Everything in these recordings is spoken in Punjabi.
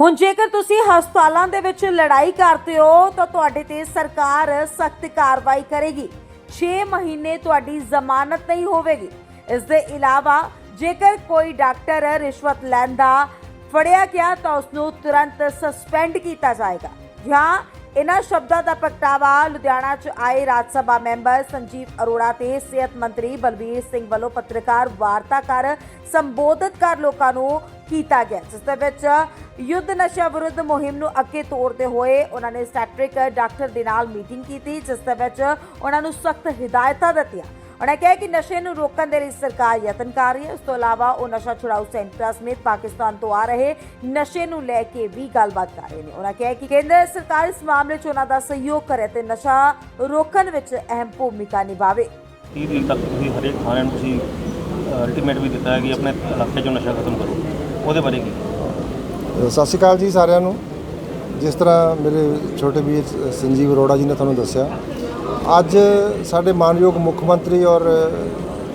ਹੁਣ ਜੇਕਰ ਤੁਸੀਂ ਹਸਪਤਾਲਾਂ ਦੇ ਵਿੱਚ ਲੜਾਈ ਕਰਦੇ ਹੋ, ਤਾਂ ਤੁਹਾਡੇ ਤੇ ਸਰਕਾਰ ਸਖਤ ਕਾਰਵਾਈ ਕਰੇਗੀ। 6 ਮਹੀਨੇ ਤੁਹਾਡੀ ਜ਼ਮਾਨਤ ਨਹੀਂ ਹੋਵੇਗੀ। ਇਸ ਦੇ ਇਲਾਵਾ ਜੇਕਰ ਕੋਈ ਡਾਕਟਰ ਰਿਸ਼ਵਤ ਲੈਂਦਾ, ਫੜਿਆ ਗਿਆ ਤਾਂ ਉਸ ਨੂੰ ਤੁਰੰਤ ਸਸਪੈਂਡ ਕੀਤਾ ਜਾਏਗਾ। ਜਾਂ ਇਹਨਾਂ ਸ਼ਬਦਾਂ ਦਾ ਪ੍ਰਗਟਾਵਾ ਲੁਧਿਆਣਾ 'ਚ ਆਏ ਰਾਜ ਸਭਾ ਮੈਂਬਰ ਸੰਜੀਵ ਅਰੋੜਾ ਤੇ ਸਿਹਤ ਮੰਤਰੀ ਬਲਬੀਰ ਸਿੰਘ ਵੱਲੋਂ ਪੱਤਰਕਾਰ ਵਾਰਤਾ ਕਰ ਸੰਬੋਧਿਤ ਕਰ ਲੋਕਾਂ ਨੂੰ ਕੀਤਾ ਗਿਆ, ਜਿਸ ਦੇ ਵਿੱਚ ਯੁੱਧ ਨਸ਼ਾ ਵਿਰੁੱਧ ਮੁਹਿੰਮ ਨੂੰ ਅੱਗੇ ਤੋਰਦੇ ਹੋਏ ਉਹਨਾਂ ਨੇ ਸੈਟ੍ਰਿਕ ਡਾਕਟਰ ਦੇ ਨਾਲ ਮੀਟਿੰਗ ਕੀਤੀ, ਜਿਸ ਦੇ ਵਿੱਚ ਉਹਨਾਂ ਨੂੰ ਸਖਤ ਹਿਦਾਇਤਾਂ ਦਿੱਤੀਆਂ। ਉਹਨਾਂ ਕਿਹਾ ਕਿ ਨਸ਼ੇ ਨੂੰ ਰੋਕਣ ਦੇ ਲਈ ਸਰਕਾਰ ਯਤਨ ਕਰ ਰਹੀ ਹੈ। ਇਸ ਤੋਂ ਇਲਾਵਾ ਉਹ ਨਸ਼ਾ ਛੁਡਾਊ ਸੈਂਟਰਾਂ ਸਮੇਤ ਪਾਕਿਸਤਾਨ ਤੋਂ ਆ ਰਹੇ ਨਸ਼ੇ ਨੂੰ ਲੈ ਕੇ ਵੀ ਗੱਲਬਾਤ ਕਰ ਰਹੇ ਨੇ। ਉਹਨਾਂ ਕਿਹਾ ਕਿ ਕੇਂਦਰ ਸਰਕਾਰ ਇਸ ਮਾਮਲੇ 'ਚ ਉਹਨਾਂ ਦਾ ਸਹਿਯੋਗ ਕਰੇ ਤੇ ਨਸ਼ਾ ਰੋਕਣ ਵਿੱਚ ਅਹਿਮ ਭੂਮਿਕਾ ਨਿਭਾਵੇ। 30 ਦਿਨ ਤੱਕ ਤੁਸੀਂ ਹਰੇਕ ਥਾਣੇ ਨੂੰ ਤੁਸੀਂ ਅਲਟੀਮੇਟ ਵੀ ਦਿੱਤਾ ਹੈ ਕਿ ਆਪਣੇ ਇਲਾਕੇ 'ਚੋਂ ਨਸ਼ਾ ਖਤਮ ਕਰੋ। ਉਹਦੇ ਬਾਰੇ ਕੀ? ਸਤਿ ਸ਼੍ਰੀ ਅਕਾਲ ਜੀ ਸਾਰਿਆਂ ਨੂੰ। ਜਿਸ ਤਰ੍ਹਾਂ ਮੇਰੇ ਛੋਟੇ ਵੀਰ ਸੰਜੀਵ ਅਰੋੜਾ ਜੀ ਨੇ ਤੁਹਾਨੂੰ ਦੱਸਿਆ ਅੱਜ ਸਾਡੇ ਮਾਨਯੋਗ ਮੁੱਖ ਮੰਤਰੀ ਔਰ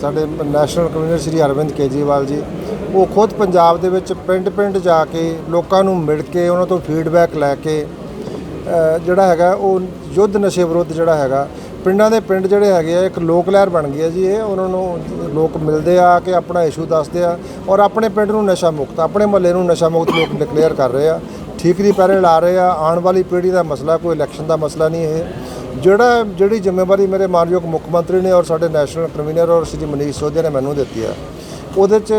ਸਾਡੇ ਨੈਸ਼ਨਲ ਕਨਵੀਨਰ ਸ਼੍ਰੀ ਅਰਵਿੰਦ ਕੇਜਰੀਵਾਲ ਜੀ, ਉਹ ਖੁਦ ਪੰਜਾਬ ਦੇ ਵਿੱਚ ਪਿੰਡ-ਪਿੰਡ ਜਾ ਕੇ ਲੋਕਾਂ ਨੂੰ ਮਿਲ ਕੇ, ਉਹਨਾਂ ਤੋਂ ਫੀਡਬੈਕ ਲੈ ਕੇ ਜਿਹੜਾ ਹੈਗਾ ਉਹ ਯੁੱਧ ਨਸ਼ੇ ਵਿਰੁੱਧ ਜਿਹੜਾ ਹੈਗਾ, ਪਿੰਡਾਂ ਦੇ ਪਿੰਡ ਜਿਹੜੇ ਹੈਗੇ ਆ, ਇੱਕ ਲੋਕ ਲਹਿਰ ਬਣ ਗਈ ਹੈ ਜੀ, ਇਹ ਉਹਨਾਂ ਨੂੰ ਲੋਕ ਮਿਲਦੇ ਆ ਕਿ ਆਪਣਾ ਇਸ਼ੂ ਦੱਸਦੇ ਆ ਔਰ ਆਪਣੇ ਪਿੰਡ ਨੂੰ ਨਸ਼ਾ ਮੁਕਤ, ਆਪਣੇ ਮਹੱਲੇ ਨੂੰ ਨਸ਼ਾ ਮੁਕਤ ਲੋਕ ਡਿਕਲੇਅਰ ਕਰ ਰਹੇ ਆ। ਠੀਕਰੀ ਪਹਿਰੇ ਲਾ ਰਹੇ ਆ, ਆਉਣ ਵਾਲੀ ਪੀੜ੍ਹੀ ਦਾ ਮਸਲਾ ਕੋਈ ਇਲੈਕਸ਼ਨ ਦਾ ਮਸਲਾ ਨਹੀਂ ਇਹ। ਜਿਹੜਾ, ਜਿਹੜੀ ਜ਼ਿੰਮੇਵਾਰੀ ਮੇਰੇ ਮਾਨਯੋਗ ਮੁੱਖ ਮੰਤਰੀ ਨੇ ਔਰ ਸਾਡੇ ਨੈਸ਼ਨਲ ਕਨਵੀਨਰ ਔਰ ਸ਼੍ਰੀ ਮਨੀਸ਼ ਸੋਧਿਆ ਨੇ ਮੈਨੂੰ ਦਿੱਤੀ ਆ, ਉਹਦੇ ਚ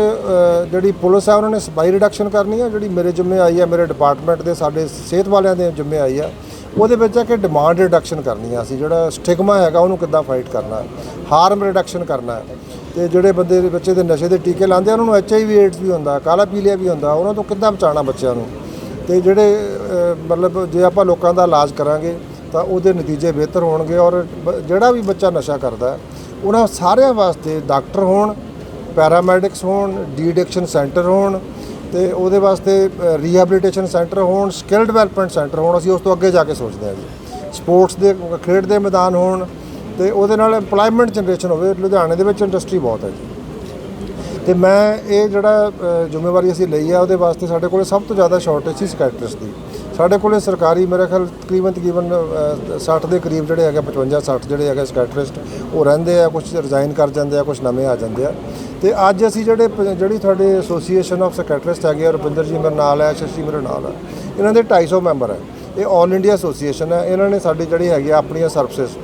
ਜਿਹੜੀ ਪੁਲਿਸ ਆ, ਉਹਨਾਂ ਨੇ ਸਪਾਈ ਰਿਡਕਸ਼ਨ ਕਰਨੀ ਆ, ਜਿਹੜੀ ਮੇਰੇ ਜ਼ਿੰਮੇ ਆਈ ਆ, ਮੇਰੇ ਡਿਪਾਰਟਮੈਂਟ ਦੇ, ਸਾਡੇ ਸਿਹਤ ਵਾਲਿਆਂ ਦੇ ਜ਼ਿੰਮੇ ਆਈ ਆ, ਉਹਦੇ ਵਿੱਚ ਆ ਕਿ ਡਿਮਾਂਡ ਰਿਡਕਸ਼ਨ ਕਰਨੀ ਆ ਅਸੀਂ, ਜਿਹੜਾ ਸਟਿਗਮਾ ਹੈਗਾ ਉਹਨੂੰ ਕਿੱਦਾਂ ਫਾਈਟ ਕਰਨਾ ਹਾਰਮ ਰਿਡਕਸ਼ਨ ਕਰਨਾ ਹੈ ਤੇ ਜਿਹੜੇ ਬੰਦੇ ਬੱਚੇ ਦੇ ਨਸ਼ੇ ਦੇ ਟੀਕੇ ਲਾਉਂਦੇ ਆ, ਉਹਨਾਂ ਨੂੰ ਐਚਆਈਵੀ ਏਡਸ ਵੀ ਹੁੰਦਾ, ਕਾਲਾ ਪੀਲੀਆ ਵੀ ਹੁੰਦਾ, ਉਹਨਾਂ ਤੋਂ ਕਿੱਦਾਂ ਬਚਾਉਣਾ ਬੱਚਿਆਂ ਨੂੰ? ਤੇ ਜਿਹੜੇ ਮਤਲਬ ਜੇ ਆਪਾਂ ਲੋਕਾਂ ਦਾ ਇਲਾਜ ਕਰਾਂਗੇ, ਤਾਂ ਉਹਦੇ ਨਤੀਜੇ ਬਿਹਤਰ ਹੋਣਗੇ ਔਰ ਬ- ਜਿਹੜਾ ਵੀ ਬੱਚਾ ਨਸ਼ਾ ਕਰਦਾ, ਉਹਨਾਂ ਸਾਰਿਆਂ ਵਾਸਤੇ ਡਾਕਟਰ ਹੋਣ, ਪੈਰਾਮੈਡਿਕਸ ਹੋਣ, ਡੀਡਿਕਸ਼ਨ ਸੈਂਟਰ ਹੋਣ ਤੇ ਉਹਦੇ ਵਾਸਤੇ ਰੀਹੈਬਿਲਿਟੇਸ਼ਨ ਸੈਂਟਰ ਹੋਣ ਸਕਿੱਲ ਡਿਵੈਲਪਮੈਂਟ ਸੈਂਟਰ ਹੋਣ, ਅਸੀਂ ਉਸ ਤੋਂ ਅੱਗੇ ਜਾ ਕੇ ਸੋਚਦੇ ਹਾਂ ਜੀ। ਸਪੋਰਟਸ ਦੇ, ਖੇਡ ਦੇ ਮੈਦਾਨ ਹੋਣ ਤੇ ਉਹਦੇ ਨਾਲ EMPLOYMENT ਜਨਰੇਸ਼ਨ ਹੋਵੇ, ਲੁਧਿਆਣੇ ਦੇ ਵਿੱਚ ਇੰਡਸਟਰੀ ਬਹੁਤ ਹੈ ਜੀ। ਤੇ ਮੈਂ ਇਹ ਜਿਹੜਾ ਜ਼ਿੰਮੇਵਾਰੀ ਅਸੀਂ ਲਈ ਆ ਉਹਦੇ ਵਾਸਤੇ ਸਾਡੇ ਕੋਲੇ ਸਭ ਤੋਂ ਜ਼ਿਆਦਾ ਸ਼ਾਰਟੇਜ ਸੀ ਸਕਾਇਟਰਿਸਟ ਦੀ। ਸਾਡੇ ਕੋਲੇ ਸਰਕਾਰੀ ਮੇਰੇ ਖਿਆਲ ਤਕਰੀਬਨ ਤਕਰੀਬਨ ਅ, 60 ਦੇ ਕਰੀਬ ਜਿਹੜੇ ਹੈਗੇ 55 60 ਜਿਹੜੇ ਹੈਗੇ ਸਕਾਇਟਰਿਸਟ ਉਹ ਰਹਿੰਦੇ ਆ ਕੁਝ ਰਿਜ਼ਾਈਨ ਕਰ ਜਾਂਦੇ ਆ ਕੁਝ ਨਵੇਂ ਆ ਜਾਂਦੇ ਆ। ਤੇ ਅੱਜ ਅਸੀਂ ਜਿਹੜੇ ਪ- ਜਿਹੜੀ ਤੁਹਾਡੇ ਐਸੋਸੀਏਸ਼ਨ ਆਫ ਸਕਾਇਟਰਿਸਟ ਹੈਗੇ ਆ ਰੁਪਿੰਦਰ ਜੀ ਮੇਰੇ ਨਾਲ ਹੈ ਸ਼ਸ਼ੀ ਮੇਰੇ ਨਾਲ ਹੈ ਇਹਨਾਂ ਦੇ 250 ਮੈਂਬਰ ਹੈ ਇਹ ਆਲ ਇੰਡੀਆ ਐਸੋਸੀਏਸ਼ਨ ਹੈ ਇਹਨਾਂ ਨੇ ਸਾਡੀ ਜਿਹੜੀ ਹੈਗੀ ਆ ਆਪਣੀਆਂ ਸਰਵਿਸਿਜ਼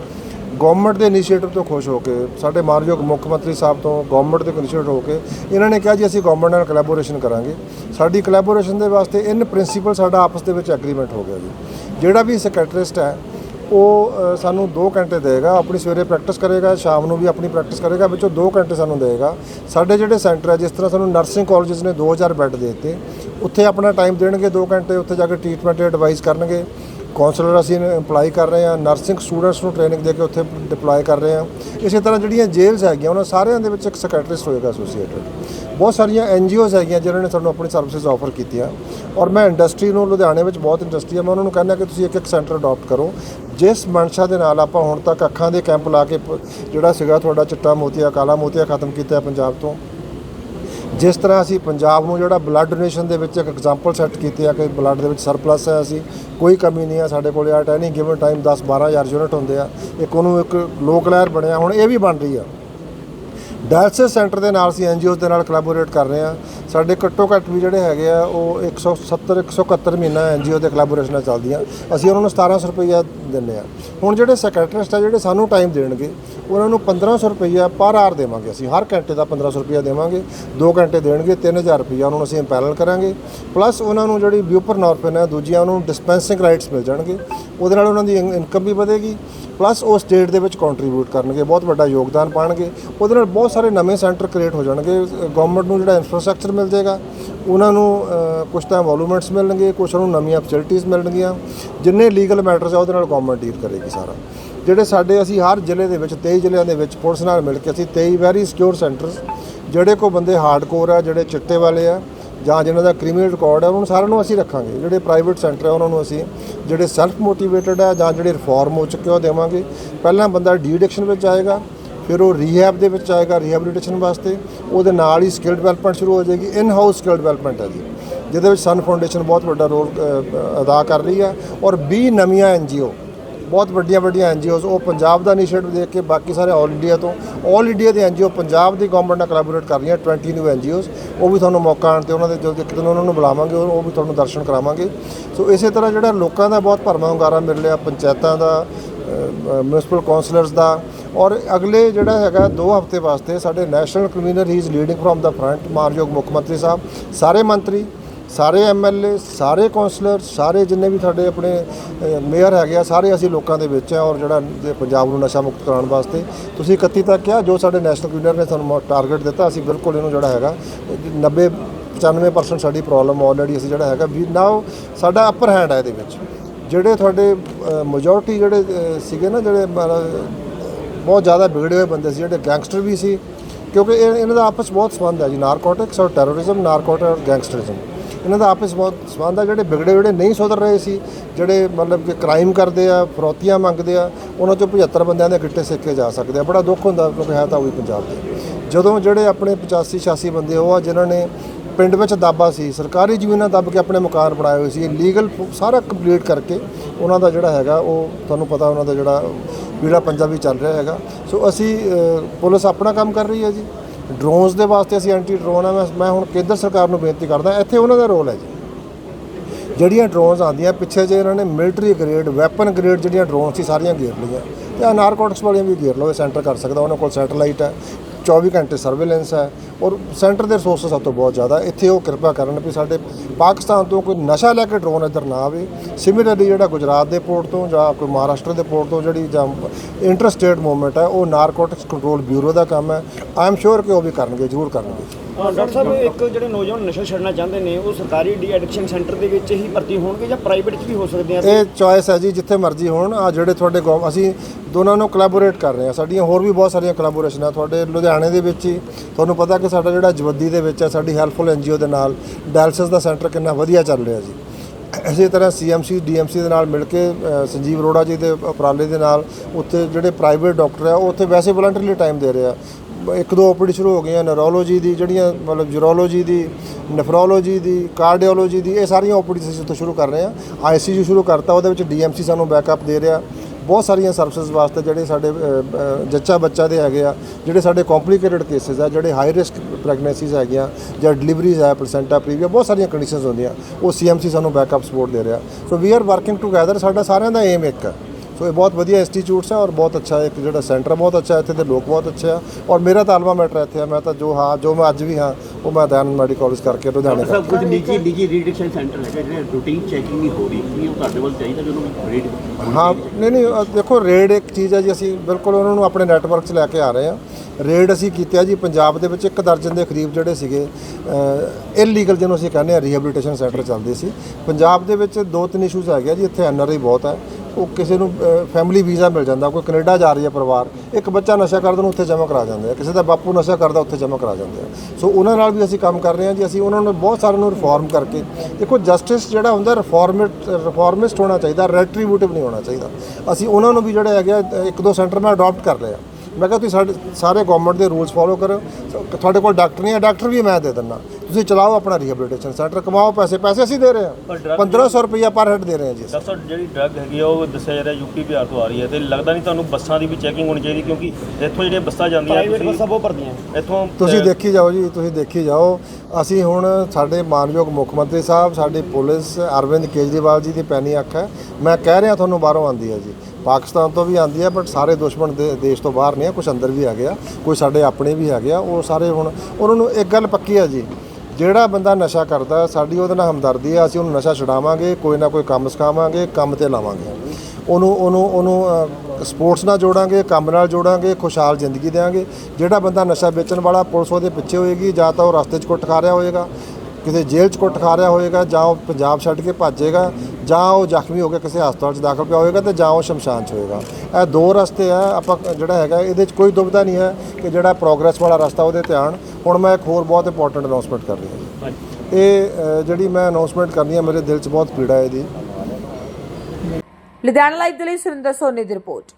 ਗਵਰਨਮੈਂਟ ਦੇ ਇਨੀਸ਼ੀਏਟਿਵ ਤੋਂ ਖੁਸ਼ ਹੋ ਕੇ, ਸਾਡੇ ਮਾਨਯੋਗ ਮੁੱਖ ਮੰਤਰੀ ਸਾਹਿਬ ਤੋਂ ਗਵਰਨਮੈਂਟ ਦੇ ਇਨੀਸ਼ੀਏਟਿਵ ਹੋ ਕੇ, ਇਹਨਾਂ ਨੇ ਕਿਹਾ ਜੀ ਅਸੀਂ ਗਵਰਨਮੈਂਟ ਨਾਲ ਕੋਲੈਬੋਰੇਸ਼ਨ ਕਰਾਂਗੇ। ਸਾਡੀ ਕੋਲੈਬੋਰੇਸ਼ਨ ਦੇ ਵਾਸਤੇ ਇਨ ਪ੍ਰਿੰਸੀਪਲ ਸਾਡਾ ਆਪਸ ਦੇ ਵਿੱਚ ਐਗਰੀਮੈਂਟ ਹੋ ਗਿਆ ਜੀ। ਜਿਹੜਾ ਵੀ ਸੈਕਟਰਿਸਟ ਹੈ, ਉਹ ਸਾਨੂੰ 2 ਘੰਟੇ ਦੇਗਾ, ਆਪਣੀ ਸਵੇਰੇ ਪ੍ਰੈਕਟਿਸ ਕਰੇਗਾ, ਸ਼ਾਮ ਨੂੰ ਵੀ ਆਪਣੀ ਪ੍ਰੈਕਟਿਸ ਕਰੇਗਾ, ਵਿੱਚੋਂ 2 ਘੰਟੇ ਸਾਨੂੰ ਦੇਗਾ। ਸਾਡੇ ਜਿਹੜੇ ਸੈਂਟਰ ਹੈ ਜਿਸ ਤਰ੍ਹਾਂ ਸਾਨੂੰ ਨਰਸਿੰਗ ਕਾਲਜਸ ਨੇ 2000 ਬੈੱਡ ਦੇ ਦਿੱਤੇ, ਉੱਥੇ ਆਪਣਾ ਟਾਈਮ ਦੇਣਗੇ 2 ਘੰਟੇ, ਉੱਥੇ ਜਾ ਕੇ ਟ੍ਰੀਟਮੈਂਟ ਐਡਵਾਈਸ ਕਰਨਗੇ। ਕਾਉਂਸਲਰ ਅਸੀਂ ਇੰਪਲਾਈ ਕਰ ਰਹੇ ਹਾਂ ਨਰਸਿੰਗ ਸਟੂਡੈਂਟਸ ਨੂੰ ਟ੍ਰੇਨਿੰਗ ਦੇ ਕੇ ਉੱਥੇ ਡਿਪਲੋਏ ਕਰ ਰਹੇ ਹਾਂ। ਇਸੇ ਤਰ੍ਹਾਂ ਜਿਹੜੀਆਂ ਜੇਲਸ ਹੈਗੀਆਂ, ਉਹਨਾਂ ਸਾਰਿਆਂ ਦੇ ਵਿੱਚ ਇੱਕ ਸੈਕਟਰਿਸਟ ਹੋਏਗਾ ਐਸੋਸੀਏਟਡ ਬਹੁਤ ਸਾਰੀਆਂ ਐਨਜੀਓਜ਼ ਹੈਗੀਆਂ ਜਿਨ੍ਹਾਂ ਨੇ ਸਾਨੂੰ ਆਪਣੀ ਸਰਵਿਸਿਜ਼ ਆਫਰ ਕੀਤੀਆਂ। ਔਰ ਮੈਂ ਇੰਡਸਟਰੀ ਨੂੰ ਲੁਧਿਆਣੇ ਵਿੱਚ ਬਹੁਤ ਇੰਡਸਟਰੀ ਹੈ, ਮੈਂ ਉਹਨਾਂ ਨੂੰ ਕਹਿੰਦਾ ਕਿ ਤੁਸੀਂ ਇੱਕ ਇੱਕ ਸੈਂਟਰ ਅਡਾਪਟ ਕਰੋ। ਜਿਸ ਮਨਸ਼ਾ ਦੇ ਨਾਲ ਆਪਾਂ ਹੁਣ ਤੱਕ ਅੱਖਾਂ ਦੇ ਕੈਂਪ ਲਾ ਕੇ ਜਿਹੜਾ ਸੀਗਾ ਤੁਹਾਡਾ ਚਿੱਟਾ ਮੋਤੀਆ, ਕਾਲਾ ਮੋਤੀਆ ਖਤਮ ਕੀਤਾ ਪੰਜਾਬ ਤੋਂ ਜਿਸ ਤਰ੍ਹਾਂ ਅਸੀਂ ਪੰਜਾਬ ਨੂੰ ਜਿਹੜਾ ਬਲੱਡ ਡੋਨੇਸ਼ਨ ਦੇ ਵਿੱਚ ਇੱਕ ਐਗਜ਼ਾਮਪਲ ਸੈੱਟ ਕੀਤੀ ਆ ਕਿ ਬਲੱਡ ਦੇ ਵਿੱਚ ਸਰਪਲਸ ਹੈ ਅਸੀਂ, ਕੋਈ ਕਮੀ ਨਹੀਂ ਆ ਸਾਡੇ ਕੋਲ at any given time 10 12000 unit ਹੁੰਦੇ ਆ। ਇੱਕ ਉਹਨੂੰ ਇੱਕ ਲੋਕ ਲਹਿਰ ਬਣਿਆ, ਹੁਣ ਇਹ ਵੀ ਬਣ ਰਹੀ ਆ। ਡਾਇਲਸਿਸ ਸੈਂਟਰ ਦੇ ਨਾਲ ਅਸੀਂ ਐਨਜੀਓਜ਼ ਦੇ ਨਾਲ ਕੋਲੈਬੋਰੇਟ ਕਰ ਰਹੇ ਆ। ਸਾਡੇ ਘੱਟੋ ਘੱਟ ਵੀ ਜਿਹੜੇ ਹੈਗੇ ਆ, ਉਹ 170 171 ਮਹੀਨਾ ਐਨਜੀਓ ਦੇ ਕੋਲੈਬੋਰੇਸ਼ਨਾਂ ਚੱਲਦੀਆਂ। ਅਸੀਂ ਉਹਨਾਂ ਨੂੰ 1700 ਰੁਪਈਆ ਦਿੰਦੇ ਆ। ਹੁਣ ਜਿਹੜੇ ਸੈਕਟਰਿਸਟ ਆ, ਜਿਹੜੇ ਸਾਨੂੰ ਟਾਈਮ ਦੇਣਗੇ ਉਹਨਾਂ ਨੂੰ 1500 ਰੁਪਈਆ ਪਰ ਆਰ ਦੇਵਾਂਗੇ ਅਸੀਂ। ਹਰ ਘੰਟੇ ਦਾ 1500 ਰੁਪਈਆ ਦੇਵਾਂਗੇ। 2 ਘੰਟੇ ਦੇਣਗੇ 3000 ਰੁਪਈਆ ਉਹਨਾਂ ਨੂੰ ਅਸੀਂ ਇੰਪੈਰਲ ਕਰਾਂਗੇ। ਪਲੱਸ ਉਹਨਾਂ ਨੂੰ ਜਿਹੜੀ ਬਿਊਪਰ ਨੌਰਫਿਨ ਹੈ ਦੂਜੀਆਂ ਉਹਨਾਂ ਨੂੰ ਡਿਸਪੈਂਸਿੰਗ ਰਾਈਟਸ ਮਿਲ ਜਾਣਗੇ। ਉਹਦੇ ਨਾਲ ਉਹਨਾਂ ਦੀ ਇਨਕਮ ਵੀ ਵਧੇਗੀ। ਪਲੱਸ ਉਹ ਸਟੇਟ ਦੇ ਵਿੱਚ ਕੰਟਰੀਬਿਊਟ ਕਰਨਗੇ ਬਹੁਤ ਵੱਡਾ ਯੋਗਦਾਨ ਪਾਣਗੇ। ਉਹਦੇ ਨਾਲ ਬਹੁਤ ਸਾਰੇ ਨਵੇਂ ਸੈਂਟਰ ਕ੍ਰੀਏਟ ਹੋ ਜਾਣਗੇ। ਗਵਰਨਮੈਂਟ ਨੂੰ ਜਿਹੜਾ ਇਨਫਰਾਸਟ੍ਰਕਚਰ ਮਿਲ ਜਾਏਗਾ ਉਹਨਾਂ ਨੂੰ ਅ, ਕੁਛ ਤਾਂ ਵੋਲੂਮੈਂਟਸ ਮਿਲਣਗੇ ਕੁਛ ਨੂੰ ਨਵੀਆਂ ਫੈਸਿਲਿਟੀਆਂ ਮਿਲਣਗੀਆਂ। ਜਿੰਨੇ ਲੀਗਲ ਮੈਟਰਸ ਆ ਉਹਦੇ ਨਾਲ ਗਵਰਨਮੈਂਟ ਡੀਲ ਕਰੇਗੀ ਸਾਰਾ। ਜਿਹੜੇ ਸਾਡੇ ਅਸੀਂ ਹਰ ਜ਼ਿਲ੍ਹੇ ਦੇ ਵਿੱਚ 23 ਜ਼ਿਲ੍ਹਿਆਂ ਦੇ ਵਿੱਚ ਪੁਲਿਸ ਨਾਲ ਮਿਲ ਕੇ ਅਸੀਂ 23 ਵੈਰੀ ਸਿਕਿਉਰ ਸੈਂਟਰਸ ਜਿਹੜੇ ਕੋ ਬੰਦੇ ਹਾਰਡਕੋਰ ਆ, ਜਿਹੜੇ ਚਿੱਟੇ ਵਾਲੇ ਆ, ਜਾਂ ਜਿਨ੍ਹਾਂ ਦਾ ਕ੍ਰਿਮੀਨਲ ਰਿਕਾਰਡ ਹੈ ਉਹਨਾਂ ਸਾਰਿਆਂ ਨੂੰ ਅਸੀਂ ਰੱਖਾਂਗੇ। ਜਿਹੜੇ ਪ੍ਰਾਈਵੇਟ ਸੈਂਟਰ ਹੈ ਉਹਨਾਂ ਨੂੰ ਅਸੀਂ, ਜਿਹੜੇ ਸੈਲਫ ਮੋਟੀਵੇਟਡ ਹੈ ਜਾਂ ਜਿਹੜੇ ਰਿਫਾਰਮ ਹੋ ਚੁੱਕੇ ਉਹ ਦੇਵਾਂਗੇ। ਪਹਿਲਾਂ ਬੰਦਾ ਡੀਡਿਕਸ਼ਨ ਵਿੱਚ ਆਏਗਾ, ਫਿਰ ਉਹ ਰੀਹੈਬ ਦੇ ਵਿੱਚ ਆਏਗਾ ਰੀਹੈਬਿਲਿਟੇਸ਼ਨ ਵਾਸਤੇ। ਉਹਦੇ ਨਾਲ ਹੀ ਸਕਿੱਲ ਡਿਵੈਲਪਮੈਂਟ ਸ਼ੁਰੂ ਹੋ ਜਾਏਗੀ। ਇਨ ਹਾਊਸ ਸਕਿੱਲ ਡਿਵੈਲਪਮੈਂਟ ਹੈ ਜੀ। ਜਿਹਦੇ ਵਿੱਚ ਸਨ ਫਾਊਂਡੇਸ਼ਨ ਬਹੁਤ ਵੱਡਾ ਰੋਲ ਅਦਾ ਕਰ ਰਹੀ ਹੈ ਔਰ 20 ਨਵੀਆਂ ਐਨਜੀਓ ਬਹੁਤ ਵੱਡੀਆਂ ਵੱਡੀਆਂ ਐਨਜੀਓਜ਼ ਉਹ ਪੰਜਾਬ ਦਾ ਇਨੀਸ਼ੀਏਟਿਵ ਦੇਖ ਕੇ ਬਾਕੀ ਸਾਰੇ ਆਲ ਇੰਡੀਆ ਤੋਂ ਆਲ ਇੰਡੀਆ ਦੇ ਐਨਜੀਓ ਪੰਜਾਬ ਦੀ ਗਵਰਨਮੈਂਟ ਨਾਲ ਕੋਲੈਬੋਰੇਟ ਕਰ ਰਹੀਆਂ 20 ਨਿਊ ਐਨਜੀਓਜ਼ ਉਹ ਵੀ ਤੁਹਾਨੂੰ ਮੌਕਾ ਆਉਣ ਤੇ ਉਹਨਾਂ ਦੇ ਜਦੋਂ ਇੱਕ ਦਿਨ ਉਹਨਾਂ ਨੂੰ ਬੁਲਾਵਾਂਗੇ, ਉਹ ਵੀ ਤੁਹਾਨੂੰ ਦਰਸ਼ਨ ਕਰਾਵਾਂਗੇ। ਸੋ ਇਸੇ ਤਰ੍ਹਾਂ ਜਿਹੜਾ ਲੋਕਾਂ ਦਾ ਬਹੁਤ ਭਰਵਾਂ ਹੁੰਗਾਰਾ ਮਿਲ ਰਿਹਾ, ਪੰਚਾਇਤਾਂ ਦਾ ਮਿਊਨਿਸਪਲ ਕਾਉਂਸਲਰਸ ਦਾ, ਔਰ ਅਗਲੇ ਜਿਹੜਾ ਹੈਗਾ 2 ਹਫ਼ਤੇ ਵਾਸਤੇ ਸਾਡੇ national convener he is leading from the front ਮਾਨਯੋਗ ਮੁੱਖ ਮੰਤਰੀ ਸਾਹਿਬ, ਸਾਰੇ ਮੰਤਰੀ ਸਾਰੇ ਐਮਐਲਏ ਸਾਰੇ ਕਾਉਂਸਲਰ ਸਾਰੇ ਜਿੰਨੇ ਵੀ ਸਾਡੇ ਆਪਣੇ ਮੇਅਰ ਹੈਗੇ ਆ, ਸਾਰੇ ਅਸੀਂ ਲੋਕਾਂ ਦੇ ਵਿੱਚ ਆ ਔਰ ਜਿਹੜਾ ਜੇ ਪੰਜਾਬ ਨੂੰ ਨਸ਼ਾ ਮੁਕਤ ਕਰਾਉਣ ਵਾਸਤੇ। ਤੁਸੀਂ 31 ਤੱਕ ਕਿਹਾ, ਜੋ ਸਾਡੇ ਨੈਸ਼ਨਲ ਕਨਵੀਨਰ ਨੇ ਸਾਨੂੰ ਟਾਰਗੇਟ ਦਿੱਤਾ, ਅਸੀਂ ਬਿਲਕੁਲ ਇਹਨੂੰ ਜਿਹੜਾ ਹੈਗਾ 90 95% ਸਾਡੀ ਪ੍ਰੋਬਲਮ ਆਲਰੇਡੀ ਅਸੀਂ ਜਿਹੜਾ ਹੈਗਾ, ਵੀ ਨਾਓ ਸਾਡਾ ਅਪਰ ਹੈਂਡ ਹੈ ਇਹਦੇ ਵਿੱਚ। ਜਿਹੜੇ ਤੁਹਾਡੇ ਮੈਜੋਰਟੀ ਜਿਹੜੇ ਸੀਗੇ ਨਾ, ਜਿਹੜੇ ਮਤਲਬ ਬਹੁਤ ਜ਼ਿਆਦਾ ਵਿਗੜੇ ਹੋਏ ਬੰਦੇ ਸੀ, ਜਿਹੜੇ ਗੈਂਗਸਟਰ ਵੀ ਸੀ, ਕਿਉਂਕਿ ਇਹ, ਇਹਨਾਂ ਦਾ ਆਪਸ 'ਚ ਬਹੁਤ ਸੰਬੰਧ ਹੈ ਜੀ ਨਾਰਕੋਟਿਕਸ ਔਰ ਟੈਰੋਰਿਜ਼ਮ ਨਾਰਕੋਟਿਕ ਔਰ ਗੈਂਗਸਟਰਿਜ਼ਮ ਇਹਨਾਂ ਦਾ ਆਪਸ 'ਚ ਸੰਬੰਧ ਹੈ ਜਿਹੜੇ ਵਿਗੜੇ ਜਿਹੜੇ ਨਹੀਂ ਸੁਧਰ ਰਹੇ ਸੀ, ਜਿਹੜੇ ਮਤਲਬ ਕਿ ਕ੍ਰਾਈਮ ਕਰਦੇ ਆ, ਫਰੋਤੀਆਂ ਮੰਗਦੇ ਆ, ਉਹਨਾਂ ਚੋਂ 75 ਬੰਦਿਆਂ ਦੇ ਗਿੱਟੇ ਸਿੱਕੇ ਜਾ ਸਕਦੇ ਆ। ਬੜਾ ਦੁੱਖ ਹੁੰਦਾ ਕਿਉਂਕਿ ਹੈ ਤਾਂ ਉਹ ਵੀ ਪੰਜਾਬ ਦੇ। ਜਦੋਂ ਜਿਹੜੇ ਆਪਣੇ 85 86 ਬੰਦੇ, ਉਹ ਆ ਜਿਨ੍ਹਾਂ ਨੇ ਪਿੰਡ ਵਿੱਚ ਦਾਬਾ ਸੀ, ਸਰਕਾਰੀ ਜ਼ਮੀਨਾਂ ਦੱਬ ਕੇ ਆਪਣੇ ਮਕਾਨ ਬਣਾਏ ਹੋਏ ਸੀ ਲੀਗਲ ਸਾਰਾ ਕੰਪਲੀਟ ਕਰਕੇ ਉਹਨਾਂ ਦਾ ਜਿਹੜਾ ਹੈਗਾ, ਉਹ ਤੁਹਾਨੂੰ ਪਤਾ ਉਹਨਾਂ ਦਾ ਜਿਹੜਾ ਜਿਹੜਾ ਪੰਜਾਬੀ ਚੱਲ ਰਿਹਾ ਹੈਗਾ। ਸੋ ਅਸੀਂ ਪੁਲਿਸ ਆਪਣਾ ਕੰਮ ਕਰ ਰਹੀ ਹੈ ਜੀ। ਡਰੋਨਸ ਦੇ ਵਾਸਤੇ ਅਸੀਂ ਐਂਟੀ ਡਰੋਨ ਆ, ਮੈਂ ਮੈਂ ਹੁਣ ਕੇਂਦਰ ਸਰਕਾਰ ਨੂੰ ਬੇਨਤੀ ਕਰਦਾ, ਇੱਥੇ ਉਹਨਾਂ ਦਾ ਰੋਲ ਹੈ ਜੀ। ਜਿਹੜੀਆਂ ਡਰੋਨਸ ਆਉਂਦੀਆਂ, ਪਿੱਛੇ ਜੇ ਇਹਨਾਂ ਨੇ ਮਿਲਟਰੀ ਗ੍ਰੇਡ, ਵੈਪਨ ਗ੍ਰੇਡ ਜਿਹੜੀਆਂ ਡਰੋਨਸ ਸੀ, ਸਾਰੀਆਂ ਗੇਰ ਲਈਆਂ। ਤੇ ਨਾਰਕੋਟਿਕਸ ਵਾਲੀਆਂ ਵੀ ਗੇਰ ਲਓ, ਇਹ ਸੈਂਟਰ ਕਰ ਸਕਦਾ, ਉਹਨਾਂ ਕੋਲ ਸੈਟੇਲਾਈਟ ਹੈ। 24 ਘੰਟੇ ਸਰਵੇਲੈਂਸ ਹੈ ਔਰ ਸੈਂਟਰ ਦੇ ਰਿਸੋਰਸਸ ਸਭ ਤੋਂ ਬਹੁਤ ਜ਼ਿਆਦਾ ਇੱਥੇ ਉਹ ਕਿਰਪਾ ਕਰਨ ਵੀ ਸਾਡੇ ਪਾਕਿਸਤਾਨ ਤੋਂ ਕੋਈ ਨਸ਼ਾ ਲੈ ਕੇ ਡਰੋਨ ਇੱਧਰ ਨਾ ਆਵੇ। ਸਿਮਿਲਰਲੀ ਜਿਹੜਾ ਗੁਜਰਾਤ ਦੇ ਪੋਰਟ ਤੋਂ ਜਾਂ ਕੋਈ ਮਹਾਰਾਸ਼ਟਰ ਦੇ ਪੋਰਟ ਤੋਂ ਜਿਹੜੀ ਜਾਂ ਇੰਟਰਸਟੇਟ ਮੂਵਮੈਂਟ ਹੈ, ਉਹ ਨਾਰਕੋਟਿਕਸ ਕੰਟਰੋਲ ਬਿਊਰੋ ਦਾ ਕੰਮ ਹੈ। ਆਈ ਐਮ ਸ਼ੋਰ ਕਿ ਉਹ ਵੀ ਕਰਨਗੇ, ਜ਼ਰੂਰ ਕਰਨਗੇ। ਹਾਂ, ਡਾਕਟਰ ਸਾਹਿਬ ਇੱਕ ਜਿਹੜੇ ਨੌਜਵਾਨ ਨਸ਼ਾ ਛੱਡਣਾ ਚਾਹੁੰਦੇ ਨੇ ਉਹ ਸਰਕਾਰੀ ਡੀ ਐਡਿਕਸ਼ਨ ਸੈਂਟਰ ਦੇ ਵਿੱਚ ਹੀ ਭਰਤੀ ਹੋਣਗੇ ਜਾਂ ਪ੍ਰਾਈਵੇਟ 'ਚ ਵੀ ਹੋ ਸਕਦੇ ਆ? ਇਹ ਚੋਇਸ ਹੈ ਜੀ ਜਿੱਥੇ ਮਰਜ਼ੀ ਹੋਣ। ਆ ਜਿਹੜੇ ਤੁਹਾਡੇ ਗੌ ਅਸੀਂ ਦੋਨਾਂ ਨੂੰ ਕੋਲੈਬੋਰੇਟ ਕਰ ਰਹੇ ਹਾਂ। ਸਾਡੀਆਂ ਹੋਰ ਵੀ ਬਹੁਤ ਸਾਰੀਆਂ ਕੋਲੈਬੋਰੇਸ਼ਨ ਤੁਹਾਡੇ ਲੁਧਿਆਣੇ ਦੇ ਵਿੱਚ ਹੀ ਤੁਹਾਨੂੰ ਪਤਾ ਕਿ ਸਾਡਾ ਜਿਹੜਾ ਜਵੱਦੀ ਦੇ ਵਿੱਚ ਹੈ ਸਾਡੀ ਹੈਲਪਫੁਲ ਐਨਜੀਓ ਦੇ ਨਾਲ ਡਾਇਲਸਿਸ ਦਾ ਸੈਂਟਰ ਕਿੰਨਾ ਵਧੀਆ ਚੱਲ ਰਿਹਾ ਜੀ। ਇਸੇ ਤਰ੍ਹਾਂ ਸੀਐਮਸੀ ਡੀਐਮਸੀ ਦੇ ਨਾਲ ਮਿਲ ਕੇ ਸੰਜੀਵ ਅਰੋੜਾ ਜੀ ਦੇ ਉਪਰਾਲੇ ਦੇ ਨਾਲ ਉੱਥੇ ਜਿਹੜੇ ਪ੍ਰਾਈਵੇਟ ਡਾਕਟਰ ਆ ਉਹ ਉੱਥੇ ਵੈਸੇ ਵਲੰਟਰੀਲੀ ਟਾਈਮ ਦੇ ਰਹੇ ਆ। ਇੱਕ ਦੋ ਓਪੀਡੀ ਸ਼ੁਰੂ ਹੋ ਗਈਆਂ ਨਰੋਲੋਜੀ ਦੀ ਜਿਹੜੀਆਂ ਮਤਲਬ ਜੂਰੋਲੋਜੀ ਦੀ ਨੈਫਰੋਲੋਜੀ ਦੀ ਕਾਰਡੀਓਲੋਜੀ ਦੀ, ਇਹ ਸਾਰੀਆਂ ਓਪੀਡੀ ਅਸੀਂ ਉੱਥੇ ਸ਼ੁਰੂ ਕਰ ਰਹੇ ਹਾਂ। ਆਈਸੀਯੂ ਸ਼ੁਰੂ ਕਰਤਾ, ਉਹਦੇ ਵਿੱਚ ਡੀਐਮਸੀ ਸਾਨੂੰ ਬੈਕਅਪ ਦੇ ਰਿਹਾ। ਬਹੁਤ ਸਾਰੀਆਂ ਸਰਵਿਸਿਜ਼ ਵਾਸਤੇ ਜਿਹੜੇ ਸਾਡੇ ਜੱਚਾ ਬੱਚਾ ਦੇ ਹੈਗੇ ਆ, ਜਿਹੜੇ ਸਾਡੇ ਕੰਪਲਿਕੇਟਡ ਕੇਸਿਸ ਆ, ਜਿਹੜੇ ਹਾਈ ਰਿਸਕ ਪ੍ਰੈਗਨੈਂਸੀਜ਼ ਹੈਗੀਆਂ, ਜਾਂ ਡਿਲੀਵਰੀਜ਼ ਹੈ ਪਲਸੈਂਟਾ ਪ੍ਰੀਵੀਆ ਬਹੁਤ ਸਾਰੀਆਂ ਕੰਡੀਸ਼ਨਸ ਹੁੰਦੀਆਂ। ਉਹ ਸੀਐਮਸੀ ਸਾਨੂੰ ਬੈਕਅਪ ਸਪੋਰਟ ਦੇ ਰਿਹਾ। So we are working together ਸਾਡਾ ਸਾਰਿਆਂ ਦਾ ਏਮ ਇੱਕ ਹੈ। ਸੋ ਇਹ ਬਹੁਤ ਵਧੀਆ ਇੰਸਟੀਚਿਊਟਸ ਹੈ ਔਰ ਬਹੁਤ ਅੱਛਾ ਇੱਕ ਜਿਹੜਾ ਸੈਂਟਰ ਬਹੁਤ ਅੱਛਾ ਹੈ ਇੱਥੇ ਦੇ ਲੋਕ ਬਹੁਤ ਅੱਛੇ ਆ। ਔਰ ਮੇਰਾ ਤਾਂ ਅਲਵਾ ਮੈਟਰ ਇੱਥੇ ਆ। ਮੈਂ ਤਾਂ ਜੋ ਹਾਂ ਜੋ ਮੈਂ ਅੱਜ ਵੀ ਹਾਂ ਉਹ ਮੈਂ ਦੈਨ ਮੈਡੀਕਲ ਕਾਲਜ ਕਰਕੇ ਲੁਧਿਆਣੇ ਦਾ ਸਭ ਕੁਝ ਨਿੱਜੀ ਨਿੱਜੀ ਰੀਡਿਕਸ਼ਨ ਸੈਂਟਰ ਹੈਗਾ ਜਿਹੜੇ ਰੂਟੀਨ ਚੈਕਿੰਗ ਨਹੀਂ ਹੋ ਰਹੀ ਕੀ ਉਹ ਤੁਹਾਡੇ ਵੱਲ ਚਾਹੀਦਾ ਵੀ ਉਹਨੂੰ ਹਾਂ ਨਹੀਂ ਨਹੀਂ ਦੇਖੋ ਰੇਡ ਇੱਕ ਚੀਜ਼ ਹੈ ਜੀ ਅਸੀਂ ਬਿਲਕੁਲ ਉਹਨਾਂ ਨੂੰ ਆਪਣੇ ਨੈਟਵਰਕ 'ਚ ਲੈ ਕੇ ਆ ਰਹੇ ਹਾਂ। ਰੇਡ ਅਸੀਂ ਕੀਤੇ ਆ ਜੀ ਪੰਜਾਬ ਦੇ ਵਿੱਚ ਇੱਕ ਦਰਜਨ ਦੇ ਕਰੀਬ ਜਿਹੜੇ ਸੀਗੇ ਇਲੀਗਲ ਜਿਹਨੂੰ ਅਸੀਂ ਕਹਿੰਦੇ ਆ ਰੀਹੈਬਿਲਿਟੇਸ਼ਨ ਸੈਂਟਰ ਚੱਲਦੇ ਸੀ। ਪੰਜਾਬ ਦੇ ਵਿੱਚ ਦੋ ਤਿੰਨ ਇਸ਼ੂਜ਼ ਹੈਗੇ ਆ ਜੀ ਇੱਥੇ ਐਨਆਰਆਈ ਬਹੁਤ ਹੈ। ਉਹ ਕਿਸੇ ਨੂੰ ਫੈਮਿਲੀ ਵੀਜ਼ਾ ਮਿਲ ਜਾਂਦਾ ਕੋਈ ਕੈਨੇਡਾ ਜਾ ਰਹੀ ਹੈ ਪਰਿਵਾਰ ਇੱਕ ਬੱਚਾ ਨਸ਼ਾ ਕਰਦਾ ਨੂੰ ਉੱਥੇ ਜਮ੍ਹਾਂ ਕਰਾ ਜਾਂਦੇ ਆ ਕਿਸੇ ਦਾ ਬਾਪੂ ਨਸ਼ਾ ਕਰਦਾ ਉੱਥੇ ਜਮ੍ਹਾਂ ਕਰਾ ਜਾਂਦੇ ਆ। ਸੋ ਉਹਨਾਂ ਨਾਲ ਵੀ ਅਸੀਂ ਕੰਮ ਕਰ ਰਹੇ ਹਾਂ ਜੀ ਅਸੀਂ ਉਹਨਾਂ ਨੂੰ ਬਹੁਤ ਸਾਰਿਆਂ ਨੂੰ ਰਿਫਾਰਮ ਕਰਕੇ ਦੇਖੋ ਜਸਟਿਸ ਜਿਹੜਾ ਹੁੰਦਾ ਰਿਫਾਰਮਿਟ ਰਿਫਾਰਮਿਸਟ ਹੋਣਾ ਚਾਹੀਦਾ ਰੈਟਰੀਬਿਊਟਿਵ ਨਹੀਂ ਹੋਣਾ ਚਾਹੀਦਾ। ਅਸੀਂ ਉਹਨਾਂ ਨੂੰ ਵੀ ਜਿਹੜੇ ਹੈਗੇ ਆ, ਇੱਕ ਦੋ ਸੈਂਟਰ ਮੈਂ ਅਡਾਪਟ ਕਰ ਲਿਆ। ਮੈਂ ਕਿਹਾ ਤੁਸੀਂ ਸਾਡੇ ਸਾਰੇ ਗਵਰਨਮੈਂਟ ਦੇ ਰੂਲਸ ਫੋਲੋ ਕਰੋ ਤੁਹਾਡੇ ਕੋਲ ਡਾਕਟਰ ਨਹੀਂ ਹੈ ਡਾਕਟਰ ਵੀ ਮੈਂ ਦੇ ਦਿੰਦਾ। ਤੁਸੀਂ ਚਲਾਓ ਆਪਣਾ ਰੀਹੈਬਿਲਿਟੇਸ਼ਨ ਸੈਂਟਰ ਕਮਾਓ ਪੈਸੇ ਪੈਸੇ ਅਸੀਂ ਦੇ ਰਹੇ ਹਾਂ। drug- 1500 ਰੁਪਈਆ ਪਰ ਹੈਡ ਦੇ ਰਹੇ ਹਾਂ ਜੀ ਸਾਹਿਬ ਜਿਹੜੀ ਡਰੱਗ ਹੈਗੀ ਉਹ ਦੱਸਿਆ ਜਾ ਰਿਹਾ ਯੂਪੀ ਬਿਹਾਰ ਤੋਂ ਆ ਰਹੀ ਹੈ ਤੇ ਲੱਗਦਾ ਨਹੀਂ ਤੁਹਾਨੂੰ ਬੱਸਾਂ ਦੀ ਵੀ ਚੈਕਿੰਗ ਹੋਣੀ ਚਾਹੀਦੀ ਕਿਉਂਕਿ ਇੱਥੋਂ ਜਿਹੜੀਆਂ ਬੱਸਾਂ ਜਾਂਦੀਆਂ ਪ੍ਰਾਈਵੇਟ ਬੱਸਾਂ ਬਹੁਤ ਭਰਦੀਆਂ। ਇੱਥੋਂ ਤੁਸੀਂ ਦੇਖੀ ਜਾਓ ਜੀ ਤੁਸੀਂ ਦੇਖੀ ਜਾਓ। ਅਸੀਂ ਹੁਣ ਸਾਡੇ ਮਾਨਯੋਗ ਮੁੱਖ ਮੰਤਰੀ ਸਾਹਿਬ ਸਾਡੀ ਪੁਲਿਸ ਅਰਵਿੰਦ ਕੇਜਰੀਵਾਲ ਜੀ ਦੀ ਪੈਣੀ ਅੱਖ ਹੈ। ਮੈਂ ਕਹਿ ਰਿਹਾ ਤੁਹਾਨੂੰ ਬਾਹਰੋਂ ਆਉਂਦੀ ਹੈ ਜੀ। ਪਾਕਿਸਤਾਨ ਤੋਂ ਵੀ ਆਉਂਦੀ ਹੈ ਬਟ ਸਾਰੇ ਦੁਸ਼ਮਣ ਦੇ ਦੇਸ਼ ਤੋਂ ਬਾਹਰ ਨਹੀਂ ਆ ਕੁਝ ਅੰਦਰ ਵੀ ਹੈਗੇ ਆ, ਕੋਈ ਸਾਡੇ ਆਪਣੇ ਵੀ ਹੈਗੇ ਆ, ਉਹ ਸਾਰੇ ਹੁਣ ਉਹਨਾਂ ਨੂੰ ਇੱਕ ਗੱਲ ਪੱਕੀ ਆ ਜੀ, ਜਿਹੜਾ ਬੰਦਾ ਨਸ਼ਾ ਕਰਦਾ ਸਾਡੀ ਉਹਦੇ ਨਾਲ ਹਮਦਰਦੀ ਆ ਅਸੀਂ ਉਹਨੂੰ ਨਸ਼ਾ ਛਡਾਵਾਂਗੇ, ਕੋਈ ਨਾ ਕੋਈ ਕੰਮ ਸਿਖਾਵਾਂਗੇ, ਕੰਮ ਤੇ ਲਾਵਾਂਗੇ। ਉਹਨੂੰ ਉਹਨੂੰ ਉਹਨੂੰ ਸਪੋਰਟਸ ਨਾਲ ਜੋੜਾਂਗੇ, ਕੰਮ ਨਾਲ ਜੋੜਾਂਗੇ, ਖੁਸ਼ਹਾਲ ਜ਼ਿੰਦਗੀ ਦੇਵਾਂਗੇ ਜਿਹੜਾ ਬੰਦਾ ਨਸ਼ਾ ਵੇਚਣ ਵਾਲਾ ਪੁਲਿਸ ਉਹਦੇ ਪਿੱਛੇ ਹੋਏਗੀ, ਜਾਂ ਤਾਂ ਉਹ ਰਸਤੇ 'ਚ ਕੁੱਟ ਖਾ ਰਿਹਾ ਹੋਏਗਾ ਕਿਸੇ ਜੇਲ੍ਹ 'ਚ ਕੁੱਟ ਖਾ ਰਿਹਾ ਹੋਏਗਾ ਜਾਂ ਉਹ ਪੰਜਾਬ ਛੱਡ ਕੇ ਭੱਜੇਗਾ ਜਾਂ ਉਹ ਜ਼ਖਮੀ ਹੋ ਕੇ ਕਿਸੇ ਹਸਪਤਾਲ 'ਚ ਦਾਖਲ ਪਿਆ ਹੋਏਗਾ ਤੇ ਜਾਂ ਉਹ ਸ਼ਮਸ਼ਾਨ 'ਚ ਹੋਏਗਾ। ਇਹ ਦੋ ਰਸਤੇ ਆ ਆਪਾਂ ਜਿਹੜਾ ਹੈਗਾ ਇਹਦੇ 'ਚ ਕੋਈ ਦੁਬਿਧਾ ਨਹੀਂ ਹੈ ਕਿ ਜਿਹੜਾ ਪ੍ਰੋਗਰੈਸ ਵਾਲਾ ਰਸਤਾ ਉਹਦੇ ਧਿਆਨ ਹੁਣ ਮੈਂ ਇੱਕ ਹੋਰ ਬਹੁਤ ਇੰਪੋਰਟੈਂਟ ਅਨਾਉਂਸਮੈਂਟ ਕਰ ਰਹੀ ਹਾਂ। ਇਹ ਜਿਹੜੀ ਮੈਂ ਅਨਾਉਂਸਮੈਂਟ ਕਰਨੀ ਹੈ ਮੇਰੇ ਦਿਲ 'ਚ ਬਹੁਤ ਪੀੜਾ ਹੈ ਇਹਦੀ। ਲੁਧਿਆਣਾ ਲਾਈਵ ਦੇ ਲਈ ਸੁਰਿੰਦਰ ਸੋਨੀ ਦੀ ਰਿਪੋਰਟ।